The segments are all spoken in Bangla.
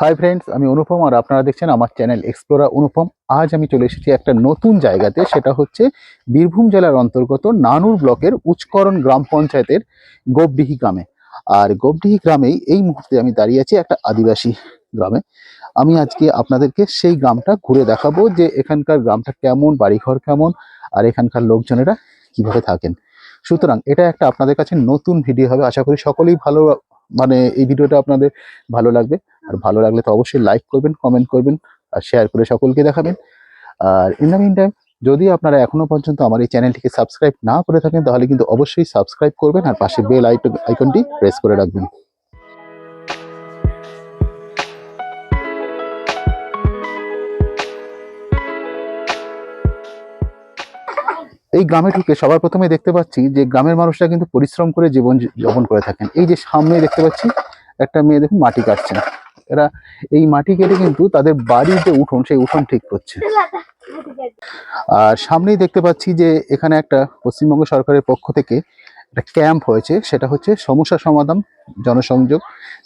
হাই ফ্রেন্ডস আমি অনুপম আর আপনারা দেখছেন আমার চ্যানেল এক্সপ্লোরা অনুপম। আজ আমি চলে এসেছি একটা নতুন জায়গাতে, সেটা হচ্ছে বীরভূম জেলার অন্তর্গত নানুর ব্লকের উচ্চকরণ গ্রাম পঞ্চায়েতের গোপডিহি গ্রামে। আর গোপডিহি গ্রামেই এই মুহূর্তে আমি দাঁড়িয়ে আছি একটা আদিবাসী গ্রামে। আমি আজকে আপনাদেরকে সেই গ্রামটা ঘুরে দেখাবো যে এখানকার গ্রামটা কেমন, বাড়িঘর কেমন, আর এখানকার লোকজনেরা কীভাবে থাকেন। সুতরাং এটা একটা আপনাদের কাছে নতুন ভিডিও হবে। আশা করি সকলেই ভালো মানে এই ভিডিওটা আপনাদের ভালো লাগবে। আর ভালো লাগলে তো অবশ্যই লাইক করবেন কমেন্ট করবেন আর শেয়ার করে সকলকে দেখাবেন। আর ইন দ্য মিন টাইম যদি আপনারা এখনও পর্যন্ত আমার এই চ্যানেলটিকে সাবস্ক্রাইব না করে থাকেন, তাহলে কিন্তু অবশ্যই সাবস্ক্রাইব করবেন আর পাশে বেল আইকনটি প্রেস করে রাখবেন। এই গ্রামে ঢুকে সবার প্রথমে দেখতে পাচ্ছি যে গ্রামের মানুষরা কিন্তু পরিশ্রম করে জীবন যাপন করে থাকেন। এই যে সামনে দেখতে পাচ্ছি, একটা মেয়ে দেখুন মাটি কাটছেন। এরা এই মাটি কেটে কিন্তু তাদের বাড়ির যে উঠোন, সেই উঠোন ঠিক করছে। আর সামনেই দেখতে পাচ্ছি যে এখানে একটা পশ্চিমবঙ্গ সরকারের পক্ষ থেকে একটা ক্যাম্প হয়েছে, সেটা হচ্ছে সমস্যা সমাধান জনসংযোগ।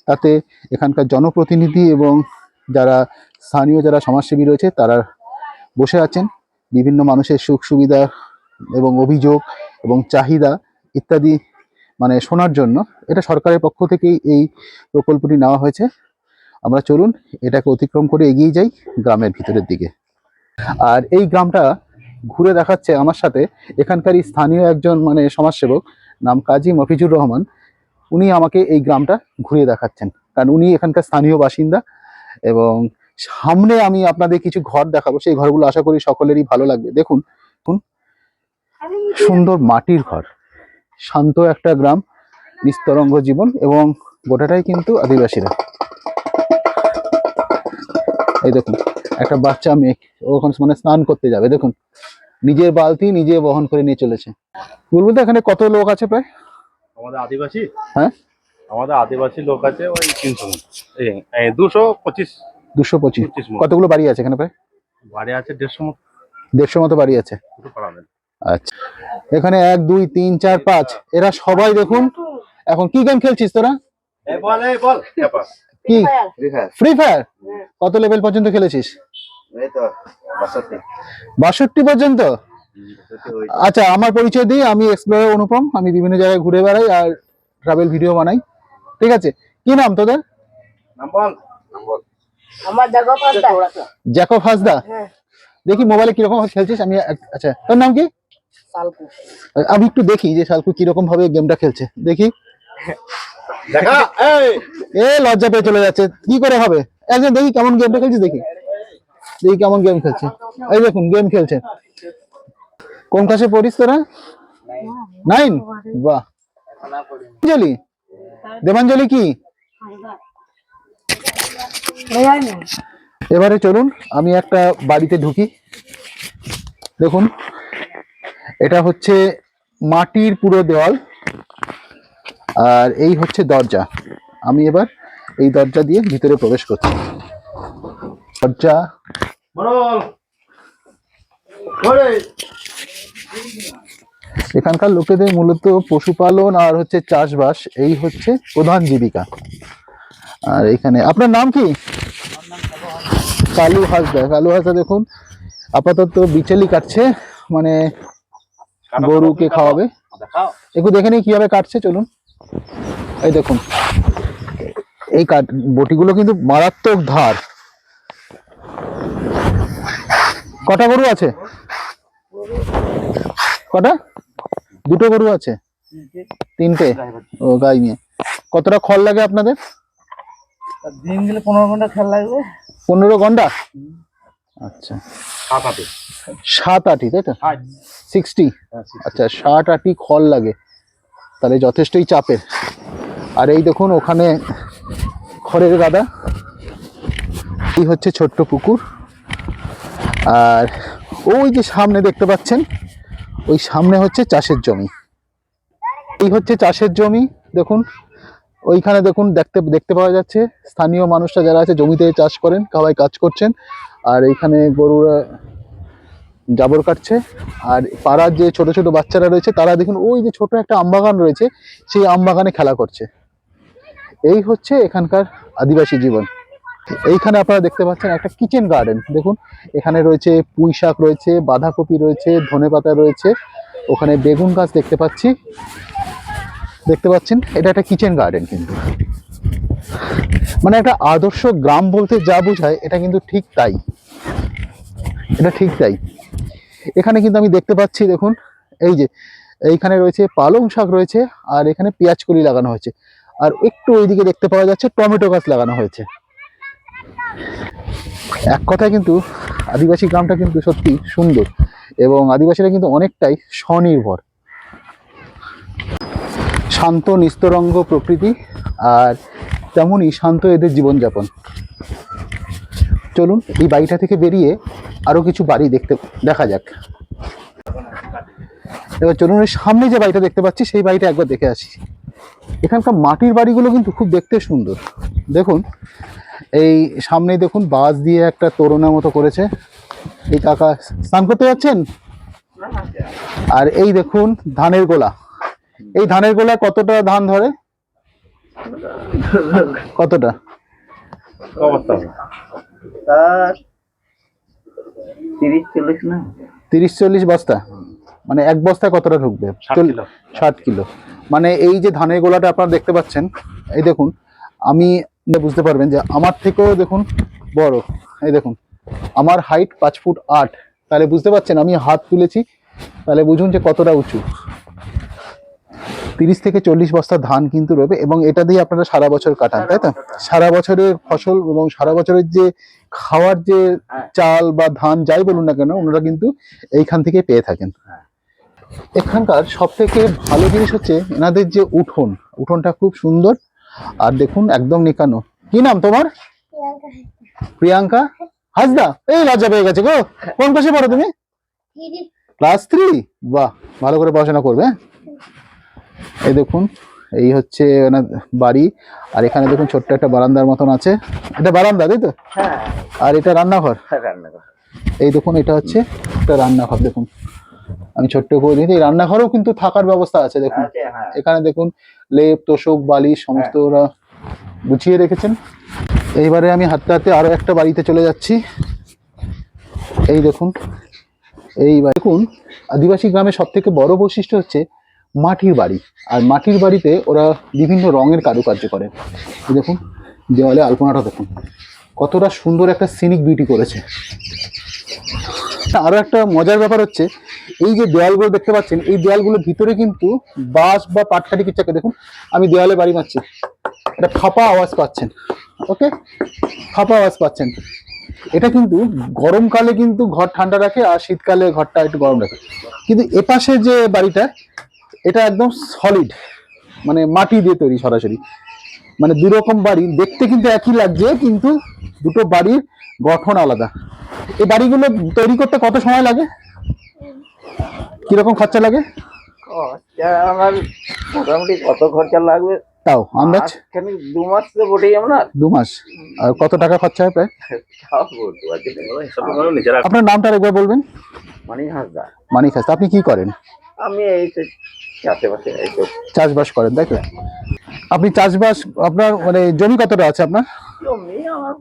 তাতে এখানকার জনপ্রতিনিধি এবং যারা স্থানীয় যারা সমাজসেবী রয়েছে, তারা বসে আছেন। বিভিন্ন মানুষের সুখ সুবিধা এবং অভিযোগ এবং চাহিদা ইত্যাদি মানে শোনার জন্য। এটা সরকারের পক্ষ থেকেই এই প্রকল্পটি নেওয়া হয়েছে। আমরা চলুন এটাকে অতিক্রম করে এগিয়ে যাই গ্রামের ভিতরের দিকে। আর এই গ্রামটা ঘুরে দেখাচ্ছে আমার সাথে এখানকারই স্থানীয় একজন মানে সমাজসেবক নাম কাজী মফিজুর রহমান। উনি আমাকে এই গ্রামটা ঘুরিয়ে দেখাচ্ছেন। কারণ উনি এখানকার স্থানীয় বাসিন্দা এবং সামনে আমি আপনাদের কিছু ঘর দেখাবো। সেই ঘরগুলো আশা করি সকলেরই ভালো লাগবে। দেখুন। সুন্দর মাটির ঘর। শান্ত একটা গ্রাম, নিস্তরঙ্গ জীবন এবং গোটাটাই কিন্তু আদিবাসীরা। এই দেখুন একটা বাচ্চা মেয়ে ওখানে মানে স্নান করতে যাবে দেখুন। নিজের বালতি নিজে বহন করে নিয়ে চলেছে। বলব তো এখানে কত লোক আছে প্রায়? আমাদের আদিবাসী? হ্যাঁ? আমাদের আদিবাসী লোক আছে ওই তিনশো দুশো পঁচিশ। দুশো পঁচিশ। কতগুলো বাড়ি আছে এখানে প্রায়? বাড়ি আছে দেড়শো মতো। দেড়শো মতো বাড়ি আছে। আচ্ছা। এখানে এক দুই তিন চার পাঁচ। এরা সবাই দেখুন এখন কি গেম খেলছিস তোরা? বল বল। এবার। কি? ফ্রি ফায়ার কত লেভেল পর্যন্ত খেলেছিস? বাষট্টি। পর্যন্ত? আচ্ছা আমার পরিচয় দিই আমি এক্সপ্লোরার অনুপম আমি বিভিন্ন জায়গায় ঘুরে বেড়াই আর ট্রাভেল ভিডিও বানাই। ঠিক আছে? কি নাম তোদের? নাম বল নাম বল আমার জায়গা পাঁচটা জ্যাকব হাসদা হ্যাঁ। দেখি মোবাইলে কীরকম খেলছিস? আমি আচ্ছা তোর নাম কি? আমি একটু দেখি যে শালকু কীরকম ভাবে গেমটা খেলছে। দেখি। দেখা। এ, লজ্জা পেয়ে চলে যাচ্ছে। কি করে হবে? একজন দেখি কেমন গেমটা খেলছিস দেখি। দেখি কেমন গেম খেলছে। এই দেখুন গেম খেলছে। কোন ক্লাসে পড়িস তোরা? নাইন বাহ। দেবাঞ্জলি? দেবাঞ্জলি কি? এবারে চলুন, আমি একটা বাড়িতে ঢুকি। দেখুন, এটা হচ্ছে মাটির পুরো দেওয়াল। আর এই হচ্ছে দরজা। আমি এবার এই দরজা দিয়ে ভিতরে প্রবেশ করছি। দরজা এখানকার লোকেদের মূলত পশুপালন আর হচ্ছে চাষবাস এই হচ্ছে প্রধান জীবিকা। আর এখানে আপনার নাম কি? কালু হাসদা। কালু হাসদা দেখুন আপাতত বিচেলি কাটছে মানে গরুকে খাওয়াবে। একটু দেখে নিই কীভাবে কাটছে চলুন। এই দেখুন। এই কাট বটিগুলো কিন্তু মারাত্মক ধার। কটা গরু আছে? কটা? দুটো গরু আছে? তিনটে? ও গাই নিয়ে। কতটা খড় লাগে আপনাদের? দিন গেলে পনেরো ঘণ্টা খেলা লাগবে। পনেরো ঘণ্টা? আচ্ছা। সাত হাতে সাত আটি তাই তো? সিক্সটি? আচ্ছা ষাট আটি খড় লাগে। তাহলে যথেষ্টই চাপের। আর এই দেখুন, ওখানে খড়ের গাদা। এই হচ্ছে ছোট্ট পুকুর। আর ওই যে সামনে দেখতে পাচ্ছেন, ওই সামনে হচ্ছে চাষের জমি। এই হচ্ছে চাষের জমি, দেখুন। ওইখানে দেখুন, দেখতে দেখতে পাওয়া যাচ্ছে, স্থানীয় মানুষরা যারা আছে, জমিতে চাষ করেন, সবাই কাজ করছেন। আর এইখানে গরুরা জাবর কাটছে। আর পাড়ার যে ছোট ছোট বাচ্চারা রয়েছে, তারা দেখুন ওই যে ছোট একটা আমবাগান রয়েছে, সেই আমবাগানে খেলা করছে। এই হচ্ছে এখানকার আদিবাসী জীবন। এইখানে আপনারা দেখতে পাচ্ছেন একটা কিচেন গার্ডেন দেখুন। এখানে রয়েছে পুঁই শাক রয়েছে, বাঁধাকপি রয়েছে ধনেপাতা রয়েছে। ওখানে বেগুন গাছ দেখতে পাচ্ছি। দেখতে পাচ্ছেন, এটা একটা কিচেন গার্ডেন কিন্তু। মানে একটা আদর্শ গ্রাম বলতে যা বোঝায়, এটা কিন্তু ঠিক তাই। এটা ঠিক তাই। এখানে কিন্তু আমি দেখতে পাচ্ছি, দেখুন, এই যে, এইখানে রয়েছে পালং শাক রয়েছে আর এখানে পেঁয়াজ কলি লাগানো হয়েছে। আর একটু ওইদিকে দেখতে পাওয়া যাচ্ছে টমেটো গাছ লাগানো হয়েছে। এক কথায় কিন্তু আদিবাসী গ্রামটা কিন্তু সত্যি সুন্দর এবং আদিবাসীরা কিন্তু অনেকটাই স্বনির্ভর। শান্ত, নিস্তরঙ্গ প্রকৃতি আর তেমনই শান্ত এদের জীবনযাপন। চলুন এই বাড়িটা থেকে বেরিয়ে আরও কিছু বাড়ি দেখতে দেখা যাক। এবার চলুন সামনে যে বাড়িটা দেখতে পাচ্ছি, সেই বাড়িটা একবার দেখে আসি। এখানকার মাটির বাড়িগুলো কিন্তু খুব দেখতে সুন্দর। দেখুন, এই সামনে দেখুন, বাঁশ দিয়ে একটা তোরণের মতো করেছে। এই কাকা, স্নান করতে যাচ্ছেন? আর এই দেখুন, ধানের গোলা। এই ধানের গোলা কতটা ধান ধরে? কতটা। তার তিরিশ চল্লিশ না? তিরিশ চল্লিশ বস্তা? মানে এক বস্তায় কতটা ঢুকবে। ষাট কিলো। মানে এই যে ধানের গোলাটা আপনারা দেখতে পাচ্ছেন এই দেখুন আমি বুঝতে পারবেন যে আমার থেকেও দেখুন বড়। এই দেখুন আমার হাইট পাঁচ ফুট আট। তাহলে বুঝতে পারছেন আমি হাত তুলেছি তাহলে বুঝুন যে কতটা উঁচু। তিরিশ থেকে চল্লিশ বস্তা ধান কিন্তু রয়েছে এবং এটা দিয়ে আপনারা সারা বছর কাটান তাই তো? সারা বছরের ফসল এবং সারা বছরের যে খাওয়ার যে চাল বা ধান যাই বলুন না কেন ওনারা কিন্তু এইখান থেকে পেয়ে থাকেন। এখানকার সব থেকে ভালো জিনিস হচ্ছে এনাদের যে উঠোন উঠোনটা খুব সুন্দর। আর দেখুন একদম নিকানো। কি নাম তোমার? প্রিয়াঙ্কা হাসদা এই লজ্জা পেয়ে গেছে গো। কোন ক্লাসে পড়ো তুমি? Class three? বাহ ভালো করে পড়াশোনা করবে হ্যাঁ? এই দেখুন এই হচ্ছে বাড়ি। আর এখানে দেখুন ছোট্ট একটা বারান্দার মতন আছে। এটা বারান্দা তাই তো? হ্যাঁ। আর এটা রান্নাঘর? রান্নাঘর। এই দেখুন এটা হচ্ছে একটা রান্নাঘর দেখুন। আমি ছোট্ট করে দিই এই রান্নাঘরেও কিন্তু থাকার ব্যবস্থা আছে দেখুন। হ্যাঁ। এখানে দেখুন লেপ তোষক বালি সমস্ত ওরা গুছিয়ে রেখেছেন। এইবারে আমি হাতে হাতে আরও একটা বাড়িতে চলে যাচ্ছি। এই দেখুন এই দেখুন আদিবাসী গ্রামে সব থেকে বড় বৈশিষ্ট্য হচ্ছে মাটির বাড়ি। আর মাটির বাড়িতে ওরা বিভিন্ন রঙের কারুকার্য করে। দেখুন, দেওয়ালে আলপনাটা দেখুন। কতটা সুন্দর একটা সিনিক বিউটি করেছে। আরও একটা মজার ব্যাপার হচ্ছে, এই যে দেওয়ালগুলো দেখতে পাচ্ছেন, এই দেওয়ালগুলোর ভিতরে কিন্তু বাঁশ বা পাটকাঠি কিছু একটা দেখুন। আমি দেওয়ালে বাড়ি মারছি। এটা ফাঁপা আওয়াজ পাচ্ছেন। ওকে? ফাঁপা আওয়াজ পাচ্ছেন। এটা কিন্তু গরমকালে কিন্তু ঘর ঠান্ডা রাখে, আর শীতকালে ঘরটা একটু গরম রাখে। কিন্তু এপাশে যে বাড়িটা এটা একদম সলিড মানে মাটি দিয়ে তৈরি সরাসরি। মানে দু রকম বাড়ি দেখতে কিন্তু একই লাগছে কিন্তু দুটো বাড়ির গঠন আলাদা। এই বাড়িগুলো তৈরি করতে কত সময় লাগে? কীরকম খরচা লাগে? আমার মোটামুটি কত খরচা লাগবে? তাও আন্দাজ? মাঝখানে দু মাস তো বটেই আপনার। দু মাস। আর কত টাকা খরচা হয় প্রায়? আপনার নামটা একবার বলবেন। মানে হাসদা। মানিক হাসদা আপনি কি করেন? আমি এই চাষবাসে করেন তাই তো? আপনি চাষবাস আপনার মানে জমি কতটা আছে আপনার? জমি আমার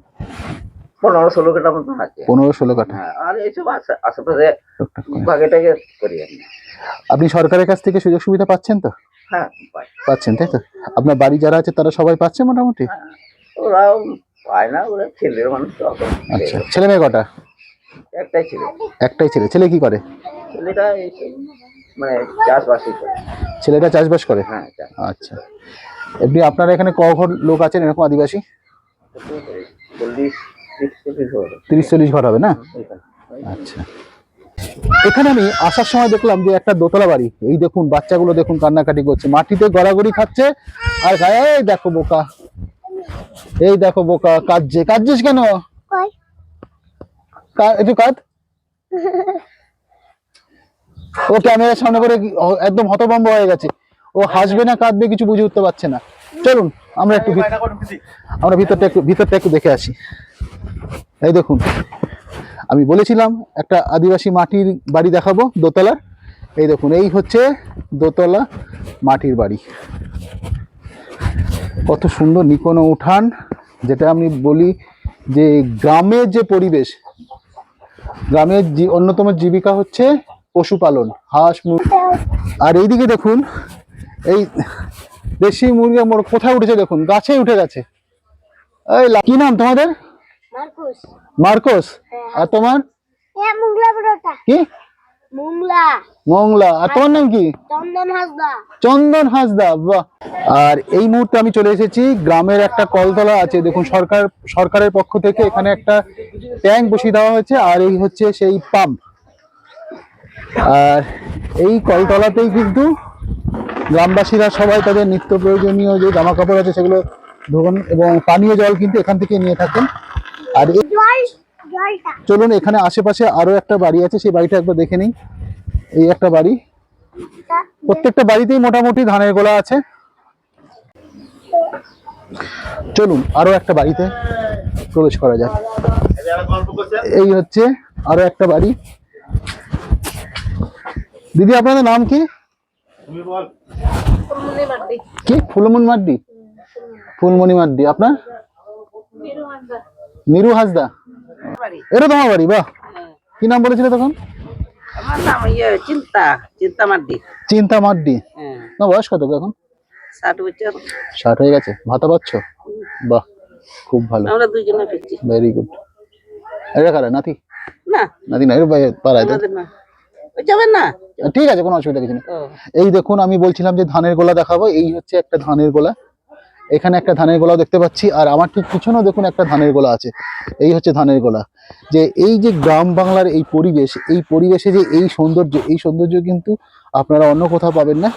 পনেরো ষোলো কাটা মতো আছে। পনেরো ষোলো কাঠা। হ্যাঁ আর এইসব আশেপাশে করে। আপনি সরকারের কাছ থেকে সুযোগ সুবিধা পাচ্ছেন তো? হ্যাঁ পাচ্ছেন তাই তো? আপনার বাড়ি যারা আছে তারা সবাই পাচ্ছে মোটামুটি? ওরাও পায় না ওরা ছেলের মানুষ আচ্ছা ছেলে মেয়ে কটা? একটাই ছেলে। একটাই ছেলে। ছেলে কি করে? ছেলেটা মানে চাষবাসই করে। ছেলেটা চাষবাস করে? হ্যাঁ আচ্ছা। এমনি আপনারা এখানে ক ঘর লোক আছেন এরকম আদিবাসী? ত্রিশ চল্লিশ ঘর হবে না? আচ্ছা। এখানে আমি আসার সময় দেখলাম যে একটা দোতলা বাড়ি। এই দেখুন বাচ্চাগুলো দেখুন কান্নাকাটি করছে। মাটিতে গড়াগড়ি খাচ্ছে। আর গায়ে এই দেখো বোকা। এই দেখো বোকা কাঁদছে। কাঁদছিস কেন? কা- একটু কাঁদ। ও ক্যামেরার সামনে করে একদম হতভম্ব হয়ে গেছে। ও হাসবে না, কাঁদবে, কিছু বুঝে উঠতে পারছে না। চলুন, আমরা একটু আমরা ভিতরটা একটু ভিতরটা একটু দেখে আসি। এই দেখুন, আমি বলেছিলাম একটা আদিবাসী মাটির বাড়ি দেখাবো, দোতলার। এই দেখুন, এই হচ্ছে দোতলা মাটির বাড়ি। কত সুন্দর নিকোনো উঠান, যেটা আমি বলি যে গ্রামের যে পরিবেশ, গ্রামের অন্যতম জীবিকা হচ্ছে পশুপালন হাঁস মুরগি। আর এইদিকে দেখুন এই দেশি মুরগি মোর কোথায় উঠেছে দেখুন গাছে উঠে গেছে। এই কি নাম তোমাদের? মার্কোস। আর তোমার? কি? মুংলা। আর তোমার নাম কি? চন্দন হাসদা। চন্দন হাসদা বাহ। আর এই মুহূর্তে আমি চলে এসেছি গ্রামের একটা কলতলা আছে। দেখুন সরকার সরকারের পক্ষ থেকে এখানে একটা ট্যাঙ্ক বসিয়ে দেওয়া হয়েছে আর এই হচ্ছে সেই পাম্প। আর এই কলতলাতেই কিন্তু গ্রামবাসীরা সবাই তাদের নিত্য প্রয়োজনীয় যে জামা কাপড় আছে সেগুলো ধোন এবং পানীয় জল কিন্তু এখান থেকে নিয়ে থাকেন। আর চলুন এখানে আশেপাশে আরও একটা বাড়ি আছে সেই বাড়িটা একবার দেখে নিই। এই একটা বাড়ি। প্রত্যেকটা বাড়িতেই মোটামুটি ধানের গোলা আছে। চলুন আরও একটা বাড়িতে প্রবেশ করা যাক। এই হচ্ছে আরও একটা বাড়ি। দিদি আপনাদের নাম কি? কি? ফুলমন মাড্ডি ফুলমণি মাড্ডি আপনার? নিরু হাসদা। এটা তোমার বাড়ি বাহ। কি নাম বলেছিলে তখন? আমার নাম ইয়ে চিন্তা চিন্তা মাড্ডি চিন্তা মাড্ডি হ্যাঁ। না বয়স কত এখন? ষাট বছর। ষাট হয়ে গেছে। ভাতা পাচ্ছ? বাহ খুব ভালো। আমরা দুজনে পেয়েছি ভেরি গুড এটা কারা নাতি? না। নাতি না বাইরে- পাড়ায় যাবেন না? ঠিক আছে কোনো অসুবিধা কিছু নেই। এই দেখুন আমি বলছিলাম যে ধানের গোলা দেখাবো। এই হচ্ছে একটা ধানের গোলা। এখানে একটা ধানের গোলাও দেখতে পাচ্ছি। আর আমার ঠিক পিছনেও দেখুন একটা ধানের গোলা আছে। এই হচ্ছে ধানের গোলা। যে এই যে গ্রাম বাংলার এই পরিবেশ এই পরিবেশে যে এই সৌন্দর্য এই সৌন্দর্য কিন্তু আপনারা অন্য কোথাও পাবেন না।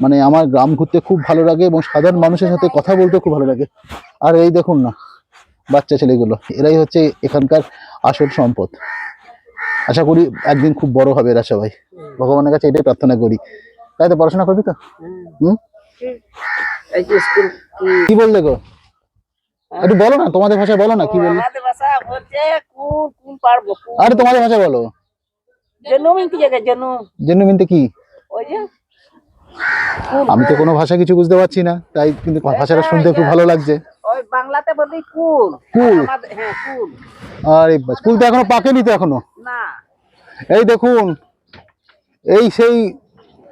মানে আমার গ্রাম ঘুরতে খুব ভালো লাগে এবং সাধারণ মানুষের সাথে কথা বলতে খুব ভালো লাগে। আর এই দেখুন না বাচ্চা ছেলেগুলো। এরাই হচ্ছে এখানকার আসল সম্পদ। আশা করি একদিন খুব বড় হবে এরা সবাই ভগবানের কাছে এটাই প্রার্থনা করি। তাই তো পড়াশোনা করবি তো? হুম। কি? বললে গো? একটু বলো না তোমাদের ভাষায় বলো না কি বললে? আরে তোমাদের ভাষায় বলো। কি আমি তো কোনো ভাষা কিছু বুঝতে পারছি না তাই কিন্তু ভাষাটা শুনতে খুব ভালো লাগছে। ওই বাংলাতে বলি কুল। কুল। হ্যাঁ কুল। আরে বাস স্কুল তো এখনও পাকেনি তো এখনও? না। এই দেখুন এই সেই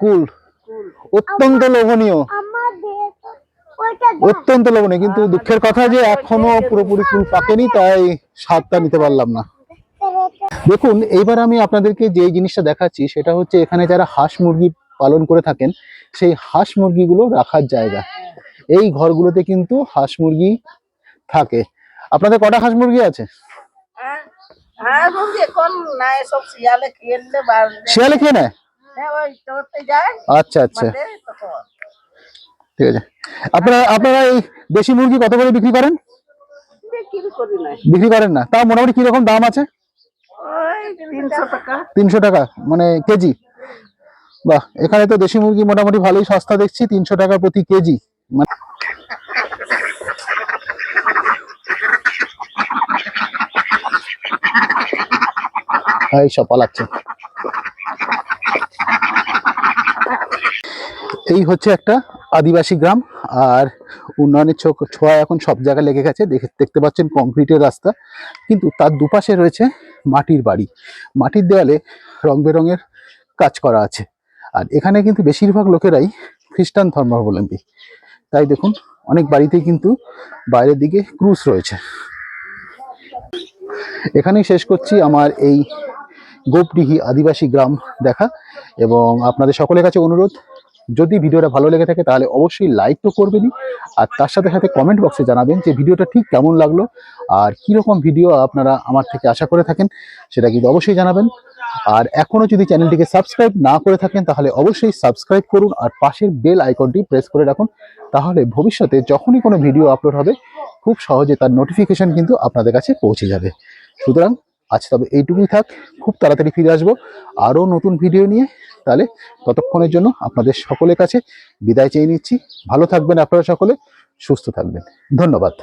কুল। কুল। অত্যন্ত লোভনীয়। অত্যন্ত লোভনীয় কিন্তু দুঃখের কথা যে এখনও পুরোপুরি কুল পাকেনি তাই স্বাদটা নিতে পারলাম না। দেখুন এইবার আমি আপনাদেরকে যে জিনিসটা দেখাচ্ছি সেটা হচ্ছে এখানে যারা হাঁস মুরগি পালন করে থাকেন সেই হাঁস মুরগিগুলো রাখার জায়গা। এই ঘরগুলোতে কিন্তু হাঁস মুরগি থাকে। আপনাদের কটা হাঁস মুরগি আছে? হ্যাঁ হ্যাঁ শিয়ালে খেয়ে নেয়? হ্যাঁ আচ্ছা আচ্ছা। ঠিক আছে। আপনারা আপনারা এই দেশি মুরগি কত করে বিক্রি করেন? বিক্রি করেন না। তাও মোটামুটি কীরকম দাম আছে? তিনশো টাকা মানে কেজি। বাহ এখানে তো দেশি মুরগি মোটামুটি ভালোই সস্তা দেখছি তিনশো টাকা প্রতি কেজি। এই সব পালাচ্ছে। এই হচ্ছে একটা আদিবাসী গ্রাম, আর উন্নয়নের ছো- ছোঁয়া এখন সব জায়গায় লেগে গেছে। দেখে, দেখতে পাচ্ছেন কংক্রিটের রাস্তা। কিন্তু তার দুপাশে রয়েছে মাটির বাড়ি। মাটির দেওয়ালে রং বেরঙের কাজ করা আছে। আর এখানে কিন্তু বেশিরভাগ লোকেরাই খ্রিস্টান ধর্মাবলম্বী। তাই দেখুন, অনেক বাড়িতেই কিন্তু বাইরের দিকে ক্রুজ রয়েছে। এখানেই শেষ করছি আমার এই গোপডিহি আদিবাসী গ্রাম দেখা, এবং আপনাদের সকলের কাছে অনুরোধ যদি ভিডিওটা ভালো লেগে থাকে তাহলে অবশ্যই লাইক তো করবেনই। আর তার সাথে সাথে কমেন্ট বক্সে জানাবেন যে ভিডিওটা ঠিক কেমন লাগল আর কীরকম ভিডিও আপনারা আমার থেকে আশা করে থাকেন সেটা কিন্তু অবশ্যই জানাবেন। আর এখনও যদি চ্যানেলটিকে সাবস্ক্রাইব না করে থাকেন তাহলে অবশ্যই সাবস্ক্রাইব করুন আর পাশের বেল আইকনটি প্রেস করে রাখুন। তাহলে ভবিষ্যতে যখনই কোনো ভিডিও আপলোড হবে, খুব সহজে তার নোটিফিকেশন কিন্তু আপনাদের কাছে পৌঁছে যাবে। সুতরাং আজ তবে এইটুকুই থাক, খুব তাড়াতাড়ি ফিরে আসব। আরও নতুন ভিডিও নিয়ে, তাহলে ততক্ষণের জন্য আপনাদের সকলের কাছে বিদায় চেয়ে নিচ্ছি। ভালো থাকবেন আপনারা সকলে, সুস্থ থাকবেন। ধন্যবাদ।